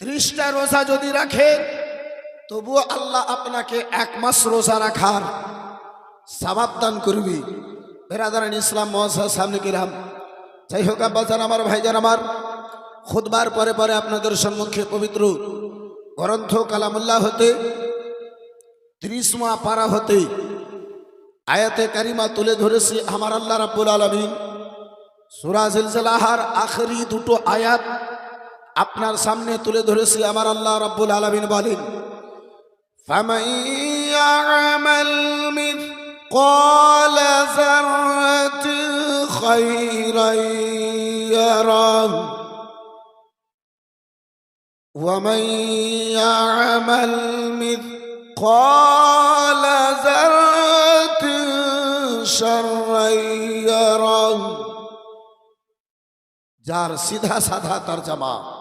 ত্রিশটা রোজা যদি রাখে, তবুও আল্লাহ আপনাকে এক মাস রোজা রাখার সাবাব দান করবি। বেরাদারান ইসলাম মহাসার সামনে কিরাম যাই হোক আব্বাজান আমার ভাইজান আমার খুদবার পরে পরে আপনাদের সম্মুখে পবিত্র গ্রন্থ কালামুল্লাহ হতে ত্রিশমা পারা হতে, আয়াতে কারিমা তুলে ধরেছি আমার আল্লাহ রাব্বুল আলমিন। সুরা জিলজিলাহার আখরি দুটো আয়াত আপনার সামনে তুলে ধরেছি আমার আল্লাহ রাব্বুল আলমিন বলেন فمن يعمل مثقال ذرة خيرا يره ومن يعمل مثقال ذرة شرا يره যার সিধা সাধা তার জামা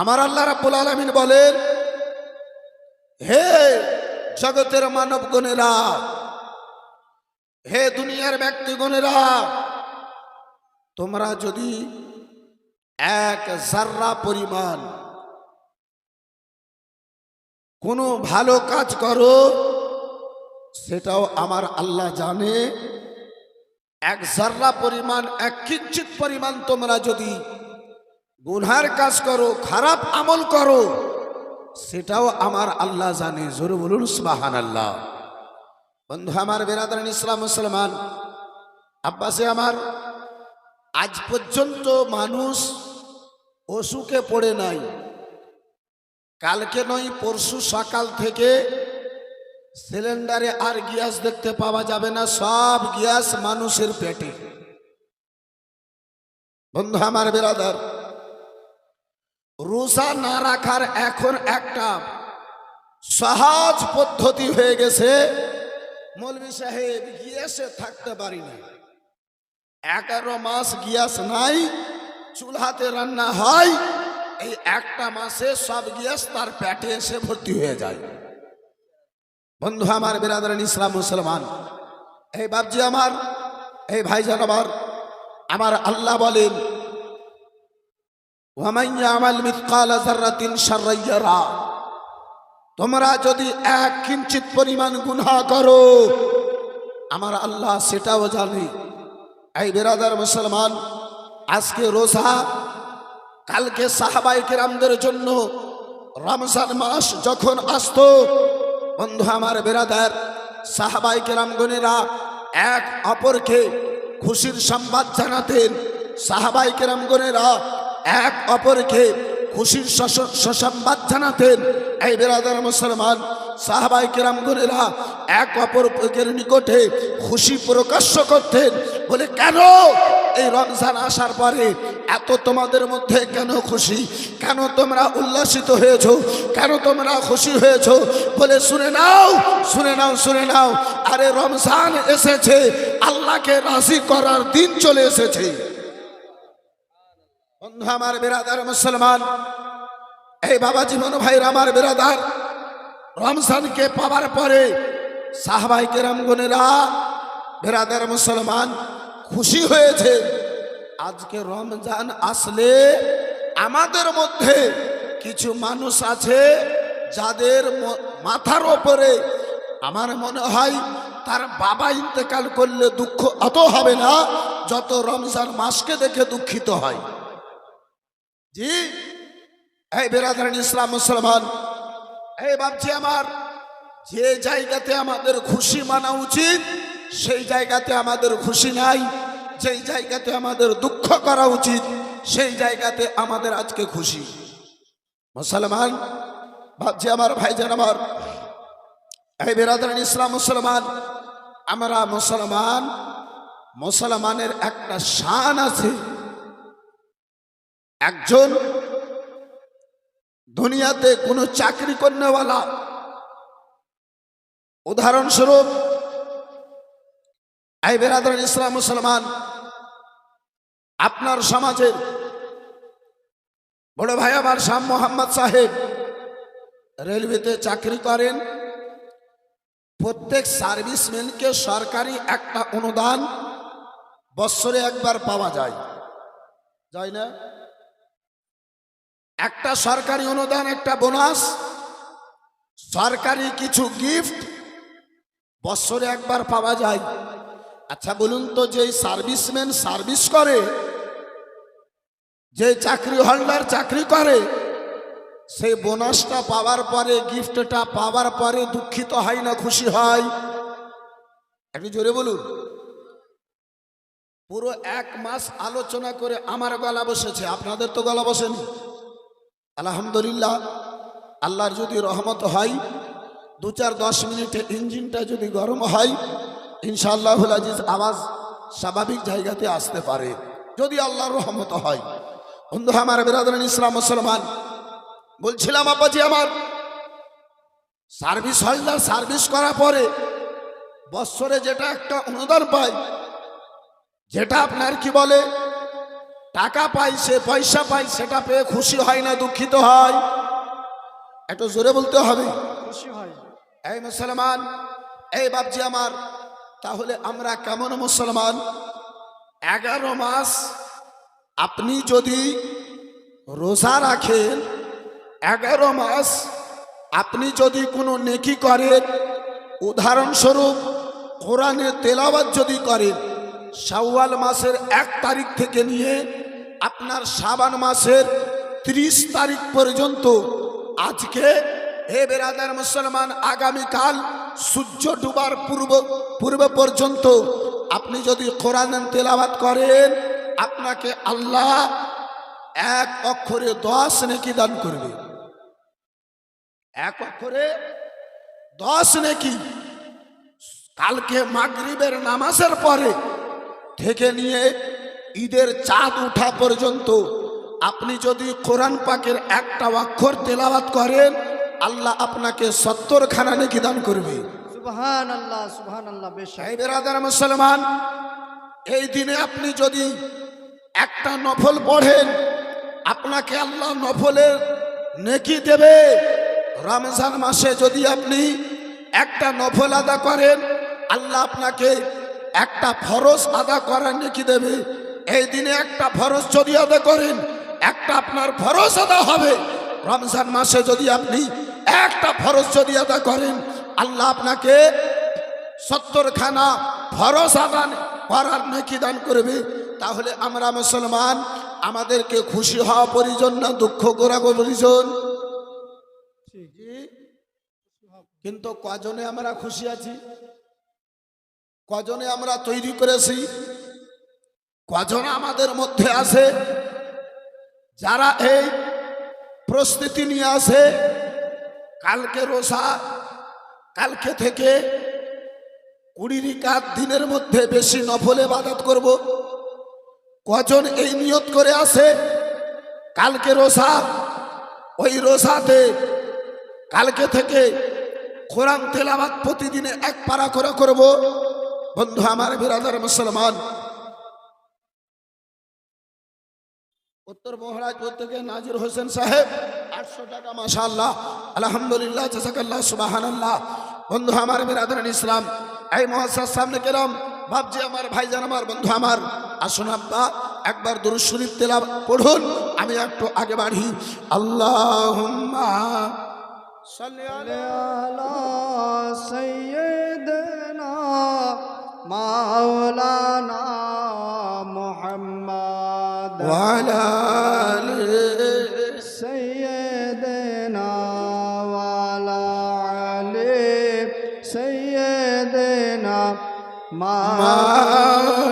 আমার আল্লাহ রাব্বুল আলামিন বলেন, হে জগতের মানব গণেরা, হে দুনিয়ার ব্যক্তিগণেরা তোমরা যদি এক জাররা পরিমাণ কোনো ভালো কাজ করো, সেটাও আমার আল্লাহ জানে। এক জাররা পরিমাণ, এক কিঞ্চিত পরিমাণ তোমরা যদি গুনহার কাজ করো, খারাপ আমল করো, সেটাও আমার আল্লাহ জানে। জোরে বলুন সুবাহান আল্লাহ বন্ধু আমার বেরাদান ইসলাম মুসলমান, আব্বাসে আমার, আজ পর্যন্ত মানুষ অসুখে পড়ে নাই। কালকে নয়, পরশু সকাল থেকে সিলিন্ডারে আর গ্যাস দেখতে পাওয়া যাবে না, সব গ্যাস মানুষের পেটে। বন্ধু আমার, বেরাদার রোজা না রাখার এখন একটা সহজ পদ্ধতি হয়ে গেছে। মৌলভী সাহেব গিয়াসে থাকতে পারি না এগারো মাস গিয়াস নাই চুলহাতে রান্না হয়, এই একটা মাসে সব গিয়াস তার পেটে এসে ভর্তি হয়ে যায়। বন্ধু আমার বেরাদারান ইসলাম মুসলমান, এই বাবজি আমার, এই ভাইজান আমার আমার আল্লাহ বলেন তোমরা যদি এক কিঞ্চিত পরিমাণ গুনাহ করো, আমার আল্লাহ সেটাও জানে। এই বেরাদার মুসলমান, আজকে রোজা, কালকে সাহাবাই কেরামদের জন্য রমজান মাস যখন আসতো, বন্ধু আমার বেরাদার সাহাবাই কেরামগণেরা এক অপরকে খুশির সংবাদ জানাতেন। সাহাবাই কেরামগণেরা এক অপরকে খুশির সসম্বাদ জানাতেন। এই বেরাদার মুসলমান সাহাবাই কেরামগণেরা এক অপরের নিকটে খুশি প্রকাশ্য করতেন। বলে, কেন এই রমজান আসার পরে এত তোমাদের মধ্যে কেন খুশি? কেন তোমরা উল্লাসিত হয়েছ? কেন তোমরা খুশি হয়েছো? বলে, শুনে নাও শুনে নাও শুনে নাও। আরে রমজান এসেছে, আল্লাহকে রাজি করার দিন চলে এসেছে। বন্ধু, আমার বেরাদার মুসলমান, এই বাবা জীবন ভাইর আমার বেরাদার, রমজানকে পাওয়ার পরে সাহবাই কেরামগণেরা বেরাদার মুসলমান খুশি হয়েছে। আজকে রমজান আসলে আমাদের মধ্যে কিছু মানুষ আছে যাদের মাথার ওপরে আমার মনে হয় তার বাবা ইন্তেকাল করলে দুঃখ অত হবে না, যত রমজান মাসকে দেখে দুঃখিত হয়। জি? এই বেরাদার ইসলাম মুসলমান, এই ভাবছি আমার, যে জায়গাতে আমাদের খুশি মানা উচিত, সেই জায়গাতে আমাদের খুশি নাই, যেই জায়গাতে আমাদের দুঃখ করা উচিত, সেই জায়গাতে আমাদের আজকে খুশি। মুসলমান ভাবছি আমার, ভাইজান আমার, এই বেরাদার ইসলাম মুসলমান, আমরা মুসলমান, মুসলমানের একটা শান আছে। একজন দুনিয়াতে কোনো চাকরি করনেওয়ালা। উদাহরণস্বরূপ এই বেরাদর ইসলাম মুসলমান, আপনার সমাজের বড় ভাই আমার শাম মোহাম্মদ সাহেব রেলওয়েতে চাকরি করেন। প্রত্যেক সার্ভিসম্যানকে সরকারি একটা অনুদান বৎসরে একবার পাওয়া যায়। যায় না? একটা সরকারি অনুদান, একটা বোনাস, সরকারি কিছু গিফট বছরে একবার পাওয়া যায়। আচ্ছা বলুন তো যে সার্ভিসম্যান সার্ভিস করে যে চাকরি হোল্ডার চাকরি করে, সেই বোনাসটা পাওয়ার পরে গিফটটা পাওয়ার পরে দুঃখিত হয় না, খুশি হয়? একটু জোরে বলুন। পুরো এক মাস আলোচনা করে আমার গলা বসেছে। আপনাদের তো গলা বসেনি। আলহামদুলিল্লাহ, আল্লাহর যদি রহমত হয়, দু চার দশ মিনিটে ইঞ্জিনটা যদি গরম হয় ইনশাআল্লাহ আজিজ আওয়াজ স্বাভাবিক জায়গাতে আসতে পারে, যদি আল্লাহর রহমত হয়। বন্ধু আমার বেরাদান ইসলাম মুসলমান, বলছিলাম, আব্বাজি আমার, সার্ভিস হোল্ডার সার্ভিস করার পরে বৎসরে যেটা একটা অনুদান পায়, যেটা আপনার কি বলে টাকা পাই সে পয়সা পাই সেটা পেয়ে খুশি হয় না দুঃখিত হয়। একটু জোরে বলতে হবে। খুশি হয়। এই মুসলমান এই বাপজি আমার তাহলে আমরা কেমন মুসলমান? এগারো মাস আপনি যদি রোজা রাখেন এগারো মাস আপনি যদি কোনো নেকি করেন উদাহরণস্বরূপ কোরআনের তেলাওয়াত যদি করেন শাওয়াল মাসের এক তারিখ থেকে নিয়ে আপনার সাবান মাসের ত্রিশ তারিখ পর্যন্ত আজকে হে বেরাদার মুসলমান, আগামীকাল সূর্য ডুবার পূর্ব পূর্ব পর্যন্ত আপনি যদি কোরআন তেলাওয়াত করেন, আপনাকে আল্লাহ এক অক্ষরে দশ নেকি দান করবে। এক অক্ষরে দশ নেকি। কালকে মাগরিবের নামাজের পরে থেকে নিয়ে ঈদের চাঁদ উঠা পর্যন্ত আপনি যদি কোরআন পাকের একটা অক্ষর তেলাওয়াত করেন আল্লাহ আপনাকে সত্তর খানা নেকি দান করবে। মুসলমান এই দিনে আপনি যদি একটা নফল পড়েন আপনাকে আল্লাহ নফলের নেকি দেবে। রমজান মাসে যদি আপনি একটা নফল আদা করেন আল্লাহ আপনাকে একটা ফরজ আদা করার নেকি দেবে। এই দিনে একটা ফরজ যদি আদা করেন, একটা আপনার ফরজ আদা হবে। রমজান মাসে যদি আপনি একটা ফরজ যদি আদা করেন, আল্লাহ আপনাকে সত্তর খানা ফরজ আদান করার নেকি দান করবে। তাহলে আমরা মুসলমান, আমাদেরকে খুশি হওয়া পরিজন না, দুঃখ করা পরিজন কিন্তু কজনে আমরা খুশি আছি? কজনে আমরা তৈরি করেছি? কজন আমাদের মধ্যে আছে যারা এই প্রস্তুতি নিয়ে আসে কালকে রোসা কালকে থেকে কুড়ি রিকাত দিনের মধ্যে বেশি নফলে বাদাত করব। কজন এই নিয়ত করে আসে কালকে রোসা ওই রোসাতে কালকে থেকে কোরআন তেলাবাদ প্রতিদিনে এক পারা করে করব। বন্ধু, আমার বিরাদার মুসলমান উত্তর মহারাজপুর থেকে নাজির হোসেন সাহেব, আটশো টাকা মাশাল্লাহ আলহামদুলিল্লাহ, জাজাকাল্লাহ, সুবাহানাল্লাহ। বন্ধু আমার, বিরাদরান ইসলাম, এই মহাসার সামনে গেলাম ভাবছি আমার ভাইজান আমার, বন্ধু আমার। আসুন আব্বা, একবার দুরুদ শরীফ তেলা পড়ুন, আমি একটু আগে বাড়ি। আল্লাহ আলা সাইয়্যিদিনা মাওলানা মুহাম্মদ। سيدنا وعلى علي سيدنا মাওলানা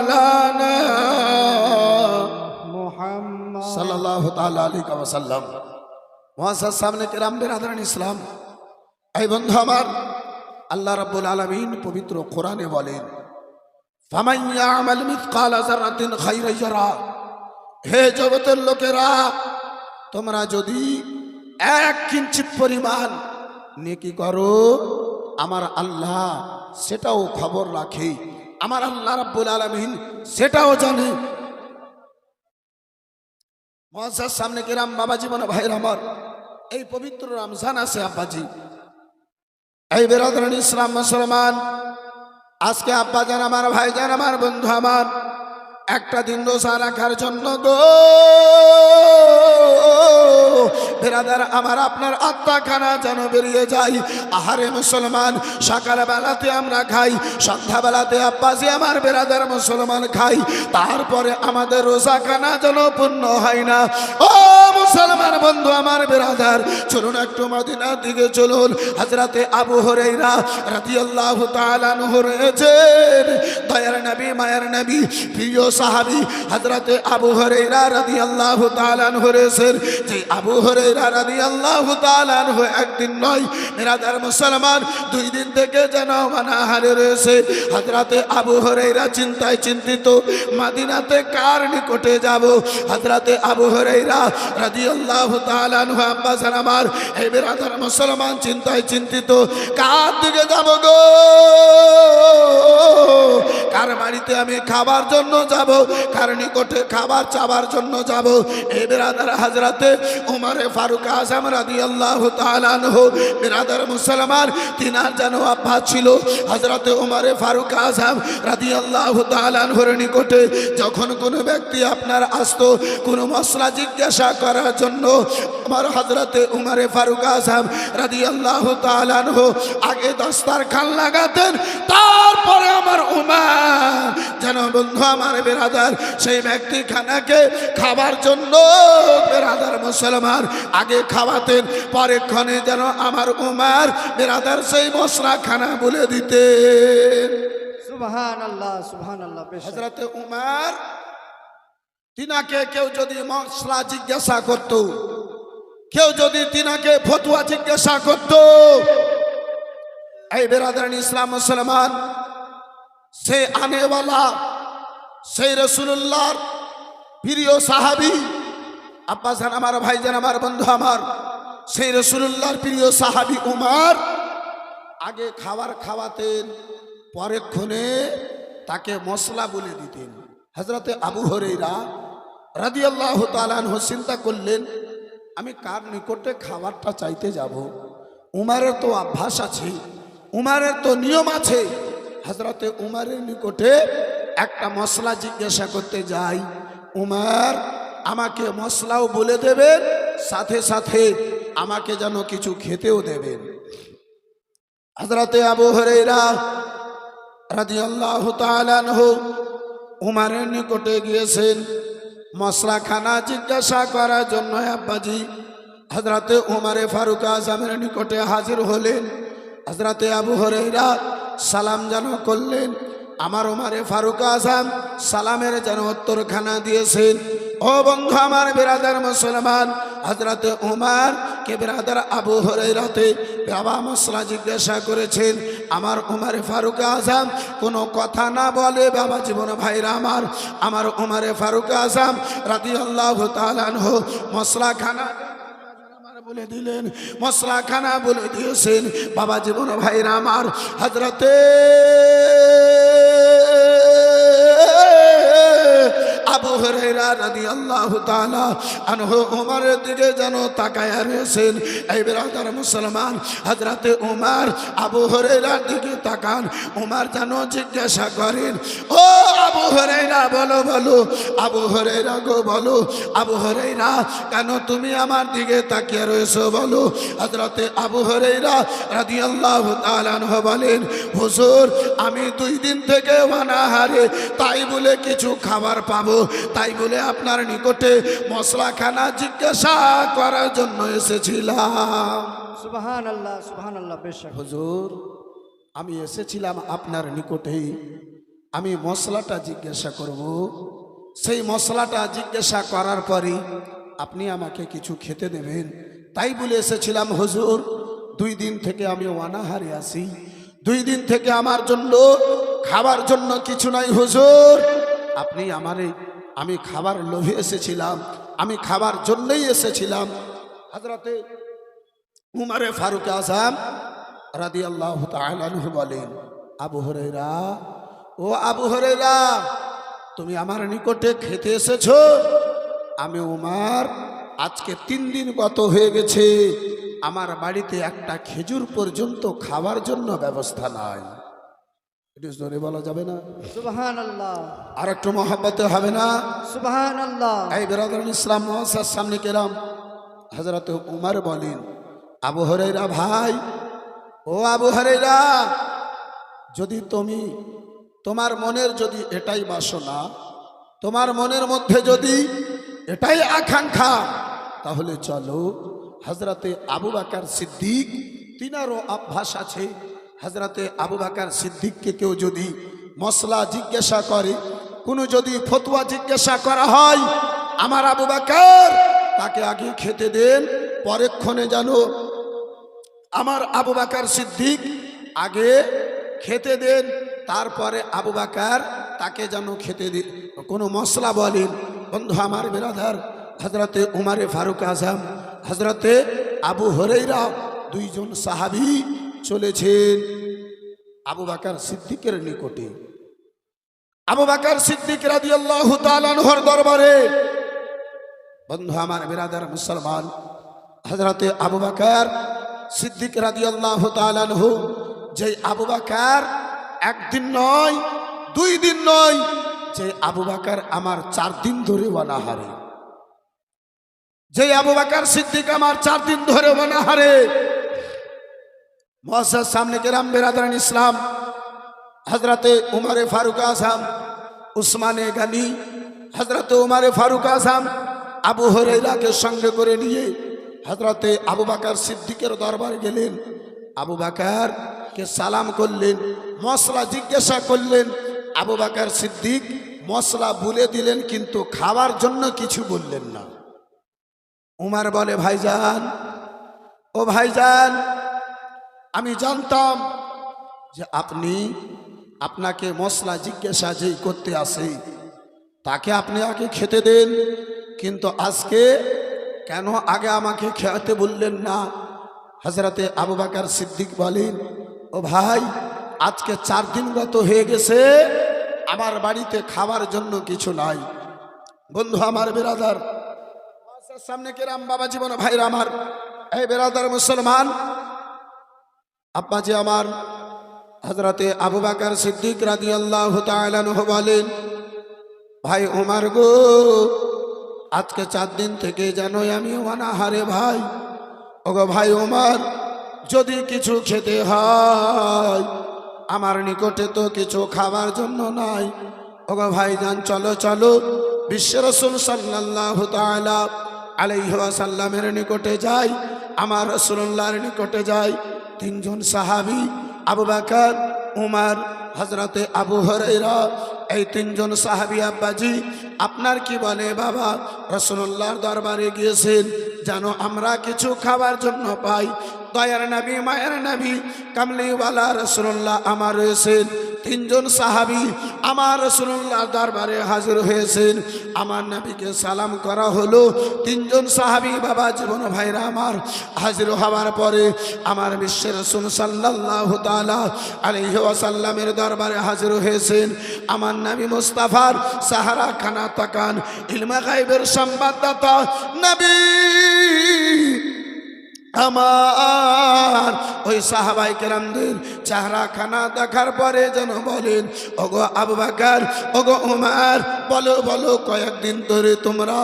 محمد সাল্লাল্লাহু তাআলা আলাইহি ওয়াসাল্লাম মহাসার সামনে কেরাম বেরাদারান ইসলাম এই বন্ধু আমার আল্লাহ রাব্বুল আলামিন পবিত্র কোরআনে বলেন ফামান ইয়ামাল মিথকালা যারাতিন খাইরান ইয়ারা হে জগতের লোকেরা, তোমরা যদি এক কিঞ্চিত পরিমাণ নেকি করো, আমার আল্লাহ সেটাও খবর রাখে। আমার আল্লাহ রাব্বুল আলামিন সেটাও জানে। মহাসার সামনে কিরাম বাবা জীবন ভাইয়ের আমার, এই পবিত্র রমজান আছে আব্বাজি। এই বেরাদরান ইসলাম মুসলমান, আজকে আব্বা জান আমার ভাই জান আমার, বন্ধু আমার একটা দিন রোজা রাখার জন্য গো। বেরাদার, আমার আপনার আত্মাখানা যেন বেরিয়ে যাই আহারে মুসলমান, সকালবেলাতে আমরা খাই, সন্ধ্যাবেলাতে আব্বাসি আমার বেরাদার মুসলমান খাই। তারপরে আমাদের রোজা খানা যেন পূর্ণ হয় না। ও মুসলমান বন্ধু আমার বেরাদার, চলুন একটু মদিনার দিকে চলুন। হাজরাতে আবু রয়েছেন। দয়ার নবী নবী, প্রিয় হযরতে আবু রয়েছেন। যে আবু আনহু একদিন নয় মেরাদার মুসলমান দুই দিন থেকে যেন মানাহারে রয়েছে। হযরতে আবু হুরায়রা চিন্তায় চিন্তিত, মদিনাতে কার নিকটে যাব? হযরতে আবু হুরায়রা রাদিয়াল্লাহু চিন্তায় চিন্তিত কার দিকে যাব গো? বাড়িতে আমি খাবার জন্য যাব কার নিকটে খাবার চাবার জন্য যাব। এ বেরাদার হাজরাতে উমারে ফারুক আজম রাদি আল্লাহ তালানহ বেরাদার মুসলমান, তিনার যেন আব্বাস ছিল। হাজরাতে উমারে ফারুক আজম রাদি আল্লাহ তালানহর নিকটে যখন কোনো ব্যক্তি আপনার আসতো, কোনো মশলা জিজ্ঞাসা করার জন্য আমার হাজরাতে উমারে ফারুক আজম রাদি আল্লাহ তালানহ আগে দস্তার খান লাগাতেন, তারপরে আমার উমার যেন বন্ধু আমার বেরাদার সেই ব্যক্তি খানাকে খাবার জন্য বেরাদার মুসলমান আগে খাওয়াতেন পরে ক্ষণে যেন আমার উমার বেরাদার সেই মশলা খানা বলে দিতেন। সুবহান আল্লাহ সুবহান আল্লাহ বেশ। হজরতে উমার তিনাকে কেউ যদি মশলা জিজ্ঞাসা করত কেউ যদি তিনাকে ফতুয়া জিজ্ঞাসা করত এই ইসলাম মুসলমান সে আনেওয়ালা, সেই রসুল্লাহর প্রিয় সাহাবি। আব্বাসান আমার, ভাই ভাইজান আমার, বন্ধু আমার, সেই রসুল্লাহর প্রিয় সাহাবি উমার আগে খাবার খাওয়াতেন পরেক্ষণে তাকে মশলা বলে দিতেন। হজরতে আবু হরেরা রাদিয়াল্লাহু তালানহ চিন্তা করলেন, আমি কার নিকটে খাবারটা চাইতে যাব? উমারের তো অভ্যাস আছে, উমারের তো নিয়ম আছে। হজরতে উমারের নিকটে একটা মশলা জিজ্ঞাসা করতে যাই। উমার, আমাকে মশলাও বলে দেবেন, সাথে সাথে আমাকে যেন কিছু খেতেও দেবেন। হজরতে আবু হরেরা রাদিয়াল্লাহু তাআলাহ উমারের নিকটে গিয়েছেন মশলা খানা জিজ্ঞাসা করার জন্য। আব্বাজি হজরতে উমারে ফারুক আজমের নিকটে হাজির হলেন। হজরতে আবু হরেরা সালাম যেন করলেন। আমার উমারে ফারুক আজম সালামের যেন উত্তরখানা দিয়েছেন। ও বন্ধু আমার বেরাদার মুসলমান হজরতে উমার কে বেরাদার আবু হরেরাতে বাবা মশলা জিজ্ঞাসা করেছেন, আমার উমারে ফারুক আজম, কোনো কথা না বলে বাবা জীবন ভাইরা আমার আমার উমারে ফারুক আজম রাতি আল্লাহ তালানহ মশলা খানা বলে দিলেন মশলা খানা বলে দিয়েছেন, বাবা জীবন ভাইরা আমার হজরতে আবু হরেরা দিকে যেন এই মুসলমান উমর আবু দিকে তাকান। উমর যেন জিজ্ঞাসা করেন, ও আবু হরেরা বলো বলো। আবু হরেরা গো বলো। আবু হরেরা কেন তুমি আমার দিকে তাকিয়ে রয়েছো বলো। হযরতে আবু হরেরা রাদিয়াল্লাহু তাআলা আনহু বলেন হুজুর আমি দুই দিন থেকে অনাহারে তাই বলে কিছু খাবার পাবো। তাই বলে আপনার নিকটে মশলা খানা জিজ্ঞাসা করার জন্য এসেছিলাম। সুবহান আল্লাহ সুবহান আল্লাহ বেশ। হুজুর আমি এসেছিলাম আপনার নিকটেই। আমি মশলাটা জিজ্ঞাসা করব। সেই মশলাটা জিজ্ঞাসা করার পরে আপনি আমাকে কিছু খেতে দেবেন। তাই বলে এসেছিলাম, হুজুর, দুই দিন থেকে আমি অনাহারে আছি। দুই দিন থেকে আমার জন্য, খাবার জন্য কিছু নাই, হুজুর। আপনি আমারে আমি খাবার লোভে এসেছিলাম, আমি খাবার জন্যই এসেছিলাম। হাজরাতে উমারে ফারুক আজম রাদি আল্লাহ বলেন, আবু হরেরা ও আবু হরেরা তুমি আমার নিকটে খেতে এসেছ? আমি উমার আজকে তিন দিন গত হয়ে গেছে আমার বাড়িতে একটা খেজুর পর্যন্ত খাওয়ার জন্য ব্যবস্থা নাই। একটু জোরে বলা যাবে না? সুবহান আল্লাহ আর একটু মহাব্বতে হবে না? সুবহান আল্লাহ এই বেরাদার ইসলাম মহাসার সামনে কেরাম হজরত উমার বলেন আবু হরেরা ভাই ও আবু হরেরা যদি তুমি তোমার মনের যদি এটাই বাসনা, তোমার মনের মধ্যে যদি এটাই আকাঙ্ক্ষা, তাহলে চলো হজরতে আবু বাকার সিদ্দিক, তিনারও অভ্যাস আছে। হজরতে আবু বাকার সিদ্দিককে কেউ যদি মশলা জিজ্ঞাসা করে, কোনো যদি ফতুয়া জিজ্ঞাসা করা হয়, আমার আবু বাকার, তাকে আগে খেতে দেন পরেক্ষণে যেন আমার আবু বাকার সিদ্দিক আগে খেতে দেন। তারপরে আবু বাকার তাকে যেন খেতে দিন কোনো মশলা বলেন বন্ধু আমার বেরাদার হজরতে উমারে ফারুক আজম হজরতে আবু হরেইরা দুইজন সাহাবি চলেছেন আবু বাকার সিদ্দিকের নিকটে। আবু বাকার সিদ্দিক রাদিয়াল্লাহু তাআলার দরবারে। বন্ধু আমার বেরাদার মুসলমান হজরতে আবু বাকার সিদ্দিক রাদিয়াল্লাহু তাআলাহু যে আবু বাকার একদিন নয়, দুই দিন নয়, যে আবু বাকার আমার চার দিন ধরে অনাহারে। যে আবু বাকার সিদ্দিক আমার চার দিন ধরে অনাহারে। মহাসার সামনে কেরাম বেরাদান ইসলাম হজরতে উমারে ফারুক আজম, উসমানে গানি হজরতে উমারে ফারুক আসাম আবু হরেরাকে সঙ্গে করে নিয়ে হজরতে আবু বাকার সিদ্দিকের দরবারে গেলেন। আবু বাকার কে সালাম করলেন। মশলা জিজ্ঞাসা করলেন, আবু বাকার সিদ্দিক, মশলা বলে দিলেন, কিন্তু খাওয়ার জন্য কিছু বললেন না। উমার বলে, ভাইজান, ও ভাইজান, আমি জানতাম যে আপনি আপনাকে মশলা জিজ্ঞাসা যেই করতে আসে, তাকে আপনি আগে খেতে দেন, কিন্তু আজকে কেন আগে আমাকে খেতে বললেন না? হজরতে আবু বাকার সিদ্দিক বলেন, ও ভাই আজকে চার দিন গত হয়ে গেছে, আমার বাড়িতে খাবার জন্য কিছু নাই। বন্ধু আমার বেরাদার, সামনে কেরাম বাবা জীবন, ভাইরা আমার, এই বেরাদার মুসলমান আব্বাজি আমার হজরতে আবু বাকার সিদ্দিক রাদি আল্লাহ বলেন, ভাই ওমার গো, আজকে চার দিন থেকে জানোই আমি অনাহারে ভাই। ওগো ভাই ওমার যদি কিছু খেতে হয় আমার নিকটে তো কিছু খাবার জন্য নাই। ওগো ভাই যান চলো চলো। বিশ্ব রসুল সাল্লাহ তালা আলাইসাল্লামের নিকটে যাই, আমার রসুল্লাহর নিকটে যাই। তিনজন সাহাবি, আবু বাকার, উমার হজরতে আবু হরেরা এই তিনজন সাহাবি, আব্বাজি, আপনার কি বলে, বাবা? রসুল্লাহর দরবারে গিয়েছেন, যেন আমরা কিছু খাবার জন্য পাই। দয়ার নবী, মায়ের নবী, কামলিওয়ালা রসুল্লাহ আমার রয়েছেন। তিনজন সাহাবি আমার রসুল্লাহ দরবারে হাজির হয়েছেন। আমার নবীকে সালাম করা হলো। তিনজন সাহাবি, বাবা, জীবন ভাইরা আমার হাজির হওয়ার পরে আমার বিশ্বের রসুল সাল্লাহ তালা দরবারে হাজির হয়েছেন। আমার নবী মুস্তাফার সাহারা খানা তাকান, ইলমা গাইবের সংবাদদাতা নবী। আমার ওই সাহাবাই কেরামদের চেহারা খানা দেখার পরে যেন বলেন, ওগো আবু বাকার, ওগো উমার, বলো বলো, কয়েকদিন ধরে তোমরা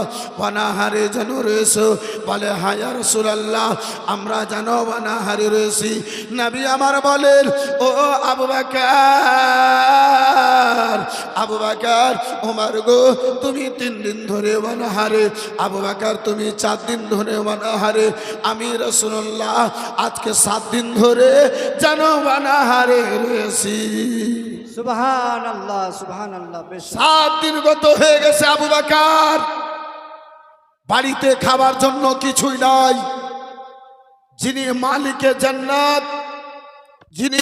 অনাহারে যেন রয়েছো? বলে হায়ার রসুলাল্লাহ, আমরা যেন অনাহারে রয়েছি। নাবি আমার বলেন, ও আবু বাকার আবু বাকার, উমার গো, তুমি তিন দিন ধরে অনাহারে, আবু বাকার, তুমি চার দিন ধরে অনাহারে, আমি রসুল্লাহ আজকে সাত দিন ধরে যেন অনাহারে রয়েছি। সুবহান আল্লাহ সুবহান আল্লাহ সাত দিন গত হয়ে গেছে আবু বাকার। বাড়িতে খাবার জন্য কিছুই নাই। যিনি মালিকে জান্নাত যিনি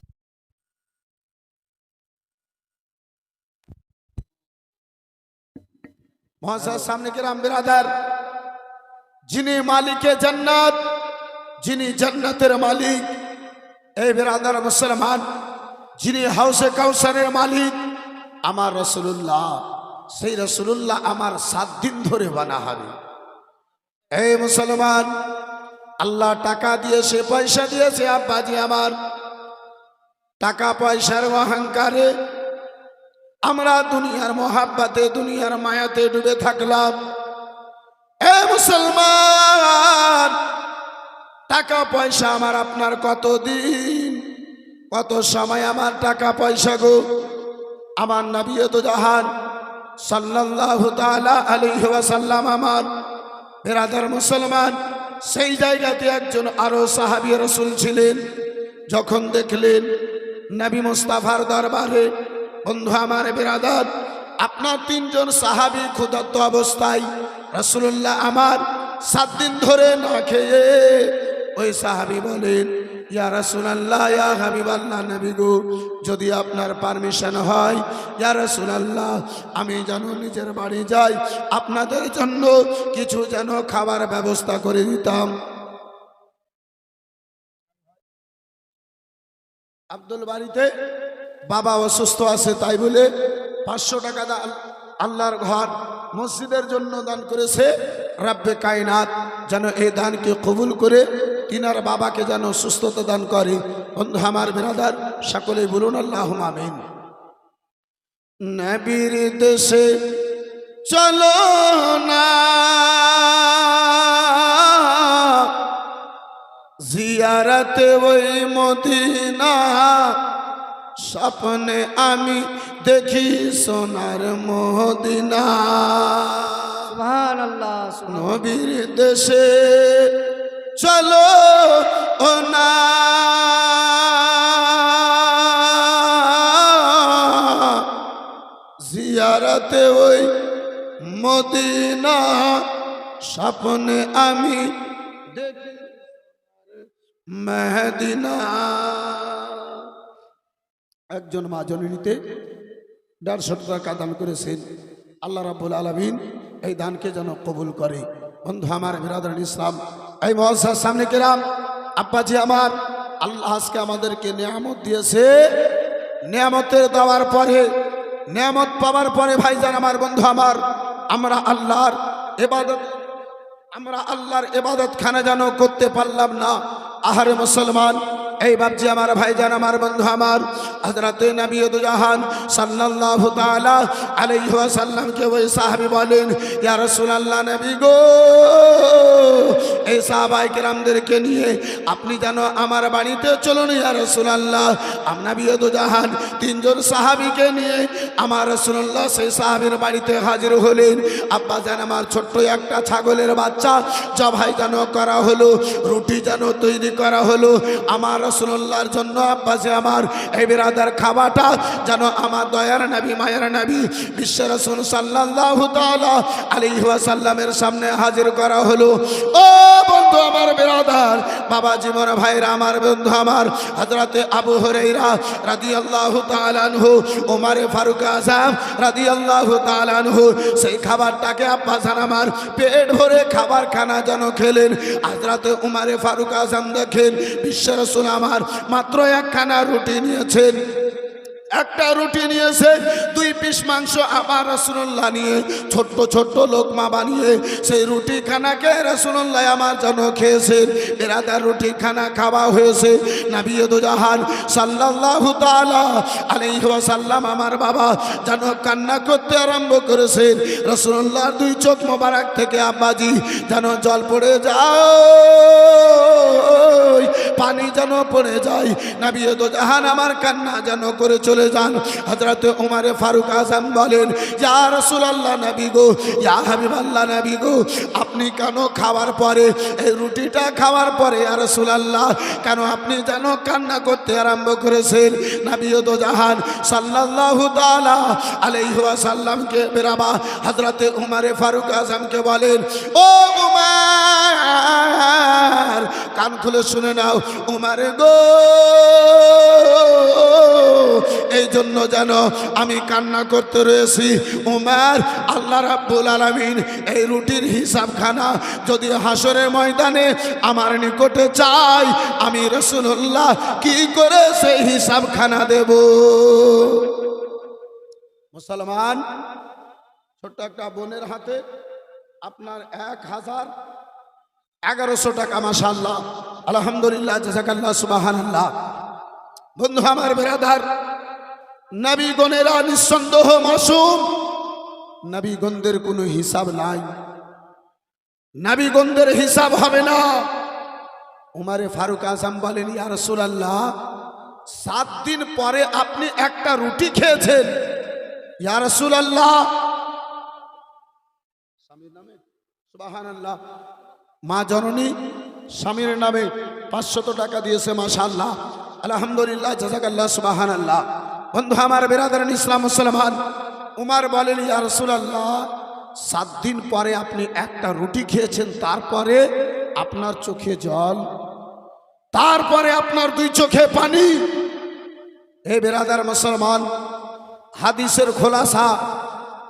মহাশয় সামনে কেরাম বিরাদার। যিনি মালিকে জান্নাত যিনি জান্নাতের মালিক, এই বেরাদার মুসলমান, যিনি হাউসে কাউসারের মালিক, আমার রসুল্লাহ সেই রসুল্লাহ আমার সাত দিন ধরে বানা হবে এই মুসলমান, আল্লাহ টাকা দিয়েছে, পয়সা দিয়েছে আব্বাজি আমার। টাকা পয়সার অহংকারে আমরা দুনিয়ার মহাব্বাতে, দুনিয়ার মায়াতে ডুবে থাকলাম। এ মুসলমান টাকা পয়সা আমার আপনার কত দিন কত সময় আমার টাকা পয়সা গো? আমার নবী তো জাহান। সাল্লাল্লাহু তাআলা আলাইহি ওয়াসাল্লাম আমার বেরাদার মুসলমান। সেই জায়গাতে একজন আরও সাহাবী রাসূল ছিলেন। যখন দেখলেন নবী মুস্তাফার দরবারে, বন্ধু আমার বেরাদার, আপনার তিনজন সাহাবী ক্ষুধার্ত অবস্থায় রাসূলুল্লাহ আমার সাত দিন ধরে না খেয়ে ওই সাহাবী বলেন, ইয়া রাসূলুল্লাহ, ইয়া হাবিবাল্লাহ নবী গো, যদি আপনার পারমিশন হয়, ইয়া রাসূলুল্লাহ, আমি যেন নিজের বাড়ি যাই, আপনাদের জন্য কিছু যেন খাবার ব্যবস্থা করে দিতাম। আব্দুল বাড়িতে বাবা অসুস্থ আছে তাই বলে পাঁচশো টাকা আল্লাহর ঘর মসজিদের জন্য দান করেছে। রাব্বে কায়নাত যেন এই দানকে কবুল করে তিনার বাবাকে যেন সুস্থতা দান করে। বন্ধু আমার বিরাদার সকলেই বলুন আল্লাহ আমিন। নবীর দেশে চলো না। জিয়ারতে ওই মদিনা স্বপ্নে আমি দেখি সোনার মদিনা। নবীর দেশে চলো ও না। জিয়ারতে ওই মদিনা স্বপ্নে আমি মেহদিনা। একজন মা জননীতে দেড়শো টাকা দান করেছেন। আল্লাহ রাব্বুল আলমিন এই দানকে যেন কবুল করে। বন্ধু, আমার বিরাদর ইসলাম এই মহাসার সামনে কেরাম, আব্বাজি আমার, আল্লাহ আজকে আমাদেরকে নিয়ামত দিয়েছে। নিয়ামতের দেওয়ার পরে, নিয়ামত পাওয়ার পরে ভাইজান আমার বন্ধু আমার, আমরা আল্লাহর এবাদত, আমরা আল্লাহর এবাদত খানা যেন করতে পারলাম না। আহারে মুসলমান এই বাবজি আমার ভাই ভাইজান, আমার বন্ধু, আমার হযরতে নবী জাহান সাল্লাল্লাহু তাআলা আলাইহি ওয়াসাল্লামকে ওই সাহাবী বলেন, ইয়া রাসূলুল্লাহ নবী গো, এই সাহাবাই কেরামদেরকে নিয়ে আপনি যেন আমার বাড়িতে চলুন, ইয়া রাসূলুল্লাহ। নবী জাহান তিনজন সাহাবিকে নিয়ে আমার রাসূলুল্লাহ সেই সাহাবীর বাড়িতে হাজির হলেন। আব্বা যেন আমার ছোট্ট একটা ছাগলের বাচ্চা, জবাই যেন করা হলো, রুটি যেন তৈরি করা হলো, আমার রসুল্লাহর জন্য আব্বাসে আমার, এই বিরাদার খাবারটা যেন আমার দয়ার নবী, মায়ের নবী, বিশ্ব রসুল সাল্লাল্লাহু তাআলা আলাইহি ওয়াসাল্লামের সামনে হাজির করা হলো। ও বন্ধু আমার বিরাদার বাবা জীবন ভাইরা আমার বন্ধু আমার, হযরতে আবু হুরাইরা রাদিয়াল্লাহু তাআলা আনহু ওমরে ফারুক আযম রাদি তাআলা আনহু, সেই খাবারটাকে আব্বাসান আমার পেট ভরে খাবার খানা যেন খেলেন। হযরতে উমারে ফারুক আযম দেখেন, বিশ্ব রসুল আমার মাত্র একখানা রুটি নিয়েছেন। একটা রুটি নিয়েছে, দুই পিস মাংস আবার রসুল্লাহ নিয়ে, ছোট্ট ছোট্ট লোকমা বানিয়ে, সেই রুটি খানাকে রসুল্লাহ আমার জন্য খেয়েছেন বেরাদার রুটি খানা খাওয়া হয়েছে। নাবিয়দ জাহান সাল্লাহ তালা ওয়াসাল্লাম আমার বাবা যেন কান্না করতে আরম্ভ করেছেন রসুল্লাহর দুই চোখ মোবারক থেকে আব্বাজি যেন জল পড়ে যায়, পানি যেন পড়ে যায়। নাবিয়দ জাহান আমার কান্না যেন করে চলে যান। হজরত উমারে ফারুক আজম বলেন, ইয়া রাসূলুল্লাহ নবী গো, ইয়া হাবিবাল্লাহ নবী গো, আপনি কেন খাওয়ার পরে, এই রুটিটা খাওয়ার পরে, ইয়া রাসূলুল্লাহ, কেন আপনি যেন কান্না করতে আরম্ভ করেছেন? নবীয়দ জাহান সাল্লাল্লাহু তাআলা আলাইহি ওয়াসাল্লামকে বেরাবা, হযরতে উমারে ফারুক আজমকে বলেন, ও উমার, কান খুলে শুনে নাও, উমারে গো এই জন্য যেন আমি কান্না করতে রয়েছি। উমার, আল্লাহ রাব্বুল আলামিন এই রুটির হিসাবখানা যদি হাসরের ময়দানে আমার নিকটে চাই আমি রসুল্লাহ কি করে সেই হিসাবখানা দেব? মুসলমান, ছোট্ট একটা বোনের হাতে আপনার এক হাজার এগারোশো টাকা মাসাল্লাহ আলহামদুলিল্লাহ জাজাকাল্লাহ সুবাহান বন্ধু আমার বেরাদার নবীগণেরা নিঃসন্দেহ মাসুম। নবীগণদের কোনো হিসাব নাই। নবীগণদের হিসাব হবে না। উমারে ফারুক আজম বলেন, ইয়া রাসূলুল্লাহ, সাত দিন পরে আপনি একটা রুটি খেয়েছেন। ইয়া রাসূলুল্লাহ। স্বামীর নামে? সুবহানাল্লাহ। মা জননী, স্বামীর নামে পাঁচশত টাকা দিয়েছে, মাশাআল্লাহ। আলহামদুলিল্লাহ জাজাকাল্লাহ সুবহানাল্লাহ। বন্ধু, আমার বেরাদারান ইসলাম মুসলমান, উমার বলেন, ইয়া রাসূলুল্লাহ, সাত দিন পরে আপনি একটা রুটি খেয়েছেন, তারপরে আপনার চোখে জল, তারপরে আপনার দুই চোখে পানি। হে বেরাদার মুসলমান, হাদিসের খোলাসা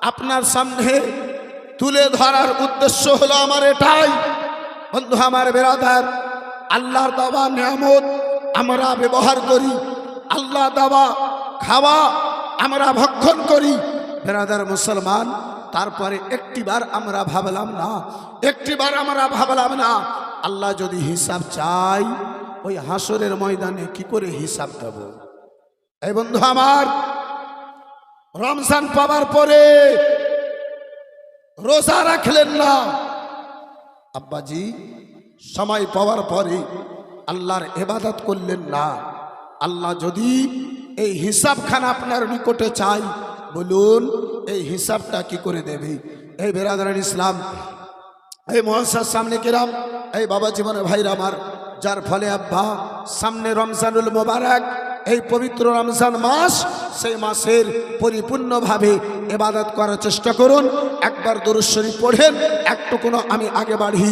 আপনার সামনে তুলে ধরার উদ্দেশ্য হলো আমার এটাই। বন্ধু, আমার বেরাদার, আল্লাহর দাবা নিয়ামত আমরা ব্যবহার করি। আল্লাহ দাবা খাওয়া আমরা ভক্ষণ করি। বেরাদার মুসলমান, তারপরে একটিবার আমরা ভাবলাম না, একটিবার আমরা ভাবলাম না। আল্লাহ যদি হিসাব চাই, ওই হাসরের ময়দানে কি করে হিসাব দেব? এই বন্ধু আমার, রমজান পাবার পরে রোজা রাখলেন না। আব্বাজি, সময় পাওয়ার পরে আল্লাহর এবাদত করলেন না। আল্লাহ যদি এই হিসাবখানা আপনার নিকটে চাই। বলুন, এই হিসাবটা কি করে দেবে? এই বেরাদার ইসলাম, এই মহাসার সামনে কিরাম, এই বাবা জীবনের ভাইরা আমার, যার ফলে আব্বা, সামনে রমজানুল মোবারক, এই পবিত্র রমজান মাস, সেই মাসের পরিপূর্ণভাবে এবাদত করার চেষ্টা করুন। একবার দরুশ্বরী পড়েন একটু কোনো আমি আগে বাড়ি